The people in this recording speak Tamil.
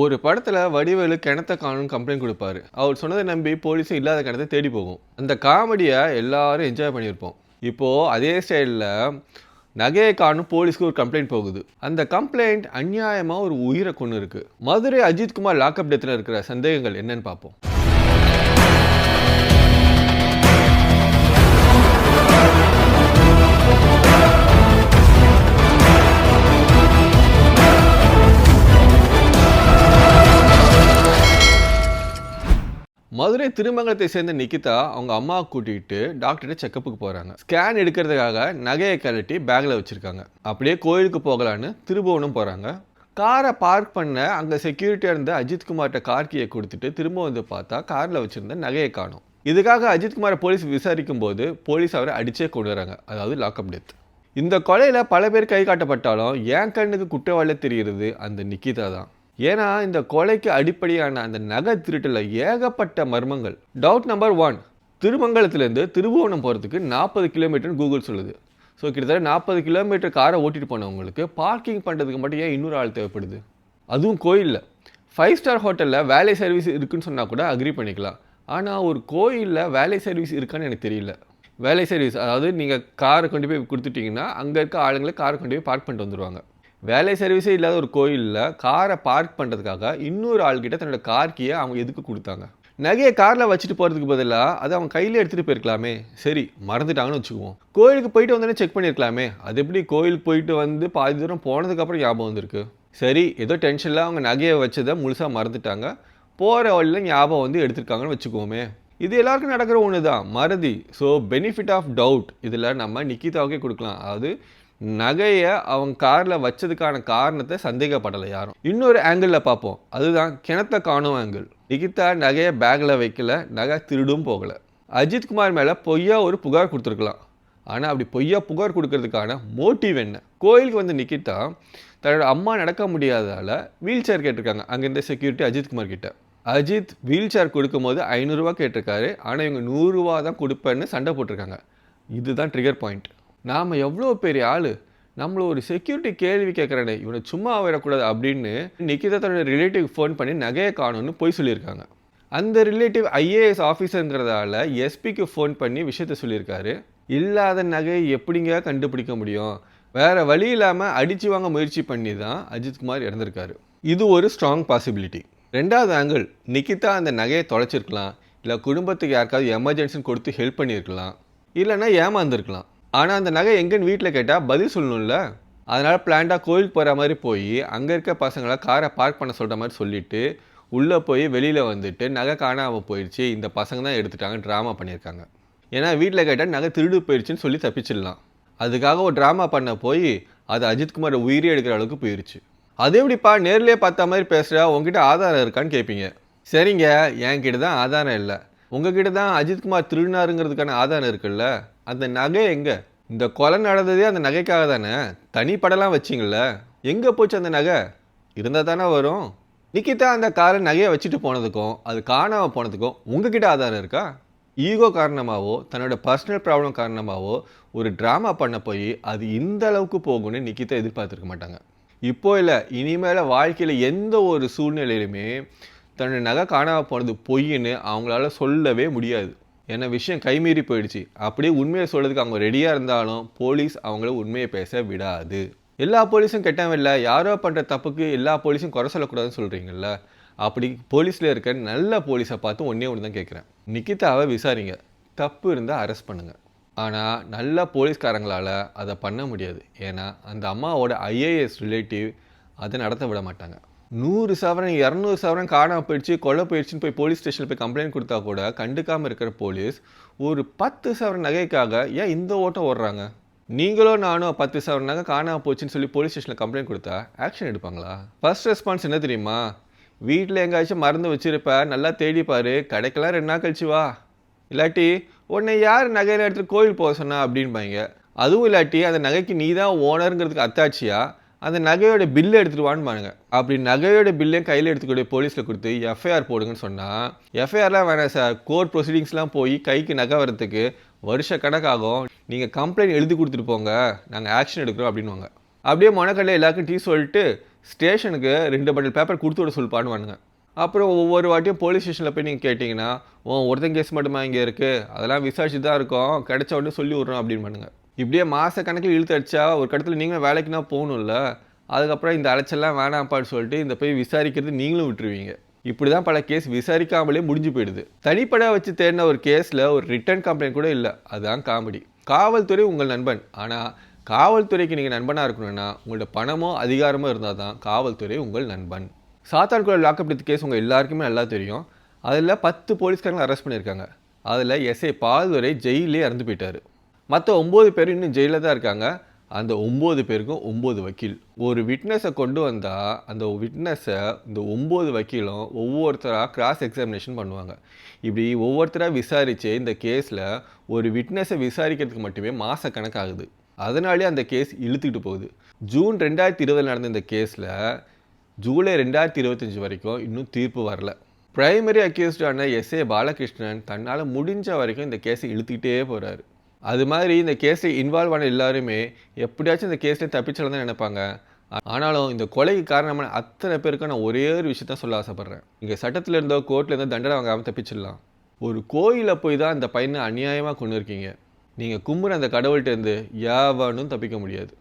ஒரு படத்தில் வடிவேலு கிணத்த காணும் கம்ப்ளைண்ட் கொடுப்பாரு. அவர் சொன்னதை நம்பி போலீஸும் இல்லாத கிணத்தை தேடி போகும். அந்த காமெடியை எல்லாரும் என்ஜாய் பண்ணியிருப்போம். இப்போது அதே ஸ்டைலில் நகையை காணும் போலீஸ்க்கு ஒரு கம்ப்ளைண்ட் போகுது. அந்த கம்ப்ளைண்ட் அநியாயமாக ஒரு உயிரை கொண்டு இருக்கு. மதுரை அஜித்குமார் லாக்அப் டெத்தில் இருக்கிற சந்தேகங்கள் என்னன்னு பார்ப்போம். உடனே திருமங்கலத்தை சேர்ந்த நிக்கிதா அவங்க அம்மாவை கூட்டிகிட்டு டாக்டர்கிட்ட செக்கப்புக்கு போகிறாங்க ஸ்கேன் எடுக்கிறதுக்காக நகையை கழட்டி பேக்கில் வச்சுருக்காங்க. அப்படியே கோயிலுக்கு போகலான்னு திருபுவனம் போகிறாங்க காரை பார்க் பண்ண அங்கே செக்யூரிட்டியாக இருந்த அஜித்குமார்கிட்ட கார் கீயை கொடுத்துட்டு திரும்ப வந்து பார்த்தா காரில் வச்சுருந்த நகையை காணும். இதுக்காக அஜித்குமாரை போலீஸ் விசாரிக்கும் போது போலீஸ் அவரை அடிச்சே கொண்டு வராங்க அதாவது லாக்அப் டெத் இந்த கொலையில் பல பேர் கை காட்டப்பட்டாலும் என் கண்ணுக்கு குற்றவாளியாக தெரிகிறது அந்த நிக்கிதா தான். ஏன்னா இந்த கொலைக்கு அடிப்படையான அந்த நகை திருட்டில் ஏகப்பட்ட மர்மங்கள். டவுட் நம்பர் ஒன் திருமங்கலத்துலேருந்து திருபுவனம் போகிறதுக்கு நாற்பது கிலோமீட்டர்னு கூகுள் சொல்லுது. ஸோ கிட்டத்தட்ட நாற்பது கிலோமீட்டர் காரை ஓட்டிட்டு போனவங்களுக்கு பார்க்கிங் பண்ணுறதுக்கு மட்டும் ஏன் இன்னொரு ஆள் தேவைப்படுது? அதுவும் கோயிலில். ஃபைவ் ஸ்டார் ஹோட்டலில் வேலை சர்வீஸ் இருக்குன்னு சொன்னால் கூட அக்ரி பண்ணிக்கலாம். ஆனால் ஒரு கோயிலில் வேலை சர்வீஸ் இருக்கான்னு எனக்கு தெரியல. வேலை சர்வீஸ் அதாவது நீங்கள் காரை கொண்டு போய் கொடுத்துட்டிங்கன்னா அங்கே இருக்க ஆளுங்களை காரை கொண்டு போய் பார்க் பண்ணிட்டு வந்துடுவாங்க வேலை சர்வீஸே இல்லாத ஒரு கோயிலில் காரை பார்க் பண்ணுறதுக்காக இன்னொரு ஆள்கிட்ட தன்னோட கார் கீயை அவங்க எதுக்கு கொடுத்தாங்க? நகையை காரில் வச்சுட்டு போகிறதுக்கு பதிலாக அதை அவங்க கையில் எடுத்துகிட்டு போயிருக்கலாமே. சரி மறந்துட்டாங்கன்னு வச்சுக்குவோம். கோயிலுக்கு போயிட்டு வந்தோடனே செக் பண்ணியிருக்கலாமே அது எப்படி கோயிலுக்கு போயிட்டு வந்து பாதி தூரம் போனதுக்கப்புறம் ஞாபகம் வந்திருக்கு? சரி ஏதோ டென்ஷனில் அவங்க நகையை வச்சதை முழுசாக மறந்துட்டாங்க. போகிற வழியில் ஞாபகம் வந்து எடுத்திருக்காங்கன்னு வச்சுக்குவோமே. இது எல்லாருக்கும் நடக்கிற ஒன்று தான் மறதி. ஸோ பெனிஃபிட் ஆஃப் டவுட் இதில் நம்ம நிக்கிதாவுக்கே கொடுக்கலாம். அதாவது நகையை அவங்க காரில் வச்சதுக்கான காரணத்தை சந்தேகப்படலை யாரும். இன்னொரு ஆங்கிளில் பார்ப்போம் அதுதான் கிணத்த காணும் ஆங்கிள் நிகிதா நகையை பேக்கில் வைக்கல நகை திருடும் போகலை. அஜித்குமார் மேலே பொய்யா ஒரு புகார் கொடுத்துருக்கலாம். ஆனால் அப்படி பொய்யா புகார் கொடுக்கறதுக்கான மோட்டிவ் என்ன? கோயிலுக்கு வந்து நிக்கிட்டா தன்னோட அம்மா நடக்க முடியாததால் வீல் சேர் கேட்டிருக்காங்க. அங்கேருந்து செக்யூரிட்டி அஜித்குமார் கிட்ட. அஜித் வீல் சேர் கொடுக்கும்போது ஐநூறுரூவா கேட்டிருக்காரு. ஆனால் இவங்க நூறுரூவா தான் கொடுப்பேன்னு சண்டை போட்டிருக்காங்க. இதுதான் ட்ரிகர் பாயிண்ட் நாம் எவ்வளோ பெரிய ஆள்? நம்மள ஒரு செக்யூரிட்டி கேள்வி கேட்குறானே இவனை சும்மா விடக்கூடாது அப்படின்னு நிக்கிதா தன்னோட ரிலேட்டிவ் ஃபோன் பண்ணி நகையை காணும்னு போய் சொல்லியிருக்காங்க. அந்த ரிலேட்டிவ் ஐஏஎஸ் ஆஃபீஸருங்கிறதால எஸ்பிக்கு ஃபோன் பண்ணி விஷயத்த சொல்லியிருக்காரு. இல்லாத நகையை எப்படிங்க கண்டுபிடிக்க முடியும்? வேறு வழி இல்லாமல் அடித்து வாங்க முயற்சி பண்ணி தான் அஜித்குமார் இறந்திருக்காரு. இது ஒரு ஸ்ட்ராங் பாசிபிலிட்டி ரெண்டாவது ஆங்கிள் நிக்கிதா அந்த நகையை தொலைச்சிருக்கலாம். இல்லை குடும்பத்துக்கு யாருக்காவது எமர்ஜென்சின்னு கொடுத்து ஹெல்ப் பண்ணியிருக்கலாம். இல்லைன்னா ஏமாந்துருக்கலாம். ஆனால் அந்த நகை எங்கேன்னு வீட்டில் கேட்டால் பதில் சொல்லணும்ல. அதனால் பிளான்டாக கோயிலுக்கு போகிற மாதிரி போய் அங்கே இருக்க பசங்களை காரை பார்க் பண்ண சொல்கிற மாதிரி சொல்லிவிட்டு உள்ளே போய் வெளியில் வந்துட்டு நகை காணாமல் போயிடுச்சு இந்த பசங்க தான் எடுத்துட்டாங்க ட்ராமா பண்ணியிருக்காங்க. ஏன்னா வீட்டில் கேட்டால் நகை திருடு போயிடுச்சுன்னு சொல்லி தப்பிச்சிடலாம். அதுக்காக ஒரு ட்ராமா பண்ண போய் அது அஜித்குமார் உயிரே எடுக்கிற அளவுக்கு போயிடுச்சு அது எப்படிப்பா நேர்லேயே பார்த்த மாதிரி பேசுகிற உங்ககிட்ட ஆதாரம் இருக்கான்னு கேட்பீங்க சரிங்க என்கிட்ட தான் ஆதாரம் இல்லை. உங்ககிட்ட தான் அஜித்குமார் திருடினாருங்கிறதுக்கான ஆதாரம் இருக்குல்ல? அந்த நகை எங்கே? இந்த கொலை நடந்ததே அந்த நகைக்காக தானே? தனி படம்லாம் வச்சிங்கள எங்கே போச்சு அந்த நகை? இருந்தால் தானே வரும். நிக்கிதா அந்த காரை நகையை வச்சுட்டு போனதுக்கும் அது காணாமல் போனதுக்கும் உங்ககிட்ட ஆதாரம் இருக்கா? ஈகோ காரணமாகவோ தன்னோட பர்சனல் ப்ராப்ளம் காரணமாகவோ ஒரு ட்ராமா பண்ண போய் அது இந்த அளவுக்கு போகும்னு நிக்கிதா எதிர்பார்த்துருக்க மாட்டாங்க. இப்போ இல்லை இனிமேல் வாழ்க்கையில் எந்த ஒரு சூழ்நிலையிலுமே தன்னோட நகை காணாமல் போனது பொய்ன்னு அவங்களால சொல்லவே முடியாது. ஏன்னா விஷயம் கைமீறி போயிடுச்சு. அப்படியே உண்மையை சொல்கிறதுக்கு அவங்க ரெடியாக இருந்தாலும் போலீஸ் அவங்கள உண்மையை பேச விடாது. எல்லா போலீஸும் கெட்டவன் இல்லை. யாரோ பண்ணுற தப்புக்கு எல்லா போலீஸும் குறை சொல்லக்கூடாதுன்னு சொல்கிறீங்கல்ல அப்படி போலீஸில் இருக்க நல்ல போலீஸை பார்த்து ஒன்றே ஒன்று தான் கேட்குறேன் நிக்கிதாவை விசாரிங்க. தப்பு இருந்தால் அரெஸ்ட் பண்ணுங்கள் ஆனால் நல்ல போலீஸ்காரங்களால் அதை பண்ண முடியாது. ஏன்னா அந்த அம்மாவோட ஐஏஎஸ் ரிலேட்டிவ் அதை நடத்த விட மாட்டாங்க. நூறு சவரன் இரநூறு சவரன் காணாமல் போயிடுச்சு கொலை போயிடுச்சுன்னு போய் போலீஸ் ஸ்டேஷனில் போய் கம்ப்ளைண்ட் கொடுத்தா கூட கண்டுக்காமல் இருக்கிற போலீஸ் ஒரு பத்து சவரன் நகைக்காக ஏன் இந்த ஓட்டம் ஓடுறாங்க? நீங்களும் நானும் பத்து சவரன் நகை காணாமல் போச்சுன்னு சொல்லி போலீஸ் ஸ்டேஷனில் கம்ப்ளைண்ட் கொடுத்தா ஆக்ஷன் எடுப்பாங்களா? ஃபர்ஸ்ட் ரெஸ்பான்ஸ் என்ன தெரியுமா? வீட்டில் எங்கேயாச்சும் மறந்து வச்சிருப்ப நல்லா தேடிப்பாரு கிடைக்கலாம் ரெண்டு நாள் கழிச்சு வா. இல்லாட்டி உன்னை யார் நகையில் எடுத்துகிட்டு கோயில் போக சொன்னா? அப்படின்பாங்க அதுவும் இல்லாட்டி அந்த நகைக்கு நீ தான் ஓனருங்கிறதுக்கு அத்தாட்சியா? அந்த நகையோட பில்லு எடுத்துகிட்டு வான்பானுங்க அப்படி நகையோட பில்லையும் கையில் எடுத்துக்கூடிய போலீஸில் கொடுத்து எஃப்ஐஆர் போடுங்கன்னு சொன்னால் எஃப்ஐஆர்லாம் வேணாம் சார் கோர்ட் ப்ரொசீடிங்ஸ்லாம் போய் கைக்கு நகை வரத்துக்கு வருஷ கணக்காகும். நீங்கள் கம்ப்ளைண்ட் எழுதி கொடுத்துட்டு போங்க. நாங்கள் ஆக்ஷன் எடுக்கிறோம் அப்படின்வாங்க அப்படியே மொனக்கடையில் எல்லாருக்கும் டீ சொல்லிட்டு ஸ்டேஷனுக்கு ரெண்டு பண்டில் பேப்பர் கொடுத்து விட சொல்லுப்பானுவானுங்க அப்புறம் ஒவ்வொரு வாட்டியும் போலீஸ் ஸ்டேஷனில் போய் நீங்கள் கேட்டிங்கன்னா ஓ ஒருத்தன் கேஸ் மட்டுமா இங்கே இருக்குது அதெல்லாம் விசாரிச்சு தான் இருக்கோம். கிடைச்ச உடனே சொல்லி விட்றோம் அப்படின்னு பண்ணுங்க இப்படியே மாத கணக்கில் இழுத்து அடிச்சா ஒரு கடத்தில் நீங்களும் வேலைக்குனா போகணும்ல. அதுக்கப்புறம் இந்த அலைச்சல்லாம் வேணாம்ப்பான்னு சொல்லிட்டு இந்த போய் விசாரிக்கிறது நீங்களும் விட்டுருவீங்க. இப்படி தான் பல கேஸ் விசாரிக்காமலே முடிஞ்சு போயிடுது. தனிப்படையாக வச்சு தேடின ஒரு கேஸில் ஒரு ரிட்டர்ன் கம்ப்ளைண்ட் கூட இல்லை. அதுதான் காமெடி காவல்துறை உங்கள் நண்பன். ஆனால் காவல்துறைக்கு நீங்கள் நண்பனாக இருக்கணும்னா உங்களோட பணமோ அதிகாரமோ இருந்தால் தான் காவல்துறை உங்கள் நண்பன். சாத்தான்குளம் லாக்அப் டெத் கேஸ் உங்கள் எல்லாருக்குமே நல்லா தெரியும். அதில் பத்து போலீஸ்காரங்களை அரெஸ்ட் பண்ணியிருக்காங்க. அதில் எஸ்ஐ பால்துரை ஜெயிலே இறந்து போயிட்டார். மற்ற ஒம்பது பேர் இன்னும் ஜெயிலில் தான் இருக்காங்க. அந்த ஒம்பது பேருக்கும் ஒம்பது வக்கீல். ஒரு விட்னஸை கொண்டு வந்தால் அந்த விட்னஸை இந்த ஒம்பது வக்கீலும் ஒவ்வொருத்தராக கிராஸ் எக்ஸாமினேஷன் பண்ணுவாங்க. இப்படி ஒவ்வொருத்தராக விசாரித்து இந்த கேஸில் ஒரு விட்னஸை விசாரிக்கிறதுக்கு மட்டுமே மாத கணக்காகுது. அதனாலே அந்த கேஸ் இழுத்துக்கிட்டு போகுது. ஜூன் ரெண்டாயிரத்தி இருபதில் நடந்த இந்த கேஸில் ஜூலை ரெண்டாயிரத்தி இருபத்தஞ்சி வரைக்கும் இன்னும் தீர்ப்பு வரல. பிரைமரி அக்யூஸ்டான எஸ் ஏ பாலகிருஷ்ணன் தன்னால் முடிஞ்ச வரைக்கும் இந்த கேஸை இழுத்துக்கிட்டே போகிறாரு அது மாதிரி இந்த கேஸில் இன்வால்வ் ஆன எல்லாருமே எப்படியாச்சும் இந்த கேஸில் தப்பிச்சலாம் தான் நினைப்பாங்க. ஆனாலும் இந்த கொலைக்கு காரணமான அத்தனை பேருக்கும் நான் ஒரே ஒரு விஷயத்த சொல்ல ஆசைப்பட்றேன். இங்கே சட்டத்தில் இருந்தோ கோர்ட்டில் இருந்தோ தண்டனை வாங்காமல் தப்பிச்சிடலாம். ஒரு கோயிலில் போய் தான் இந்த பையனை அநியாயமாக கொண்டு இருக்கீங்க நீங்கள் கும்புற அந்த கடவுள்கிட்டேருந்து யாவானும் யாவனும் தப்பிக்க முடியாது.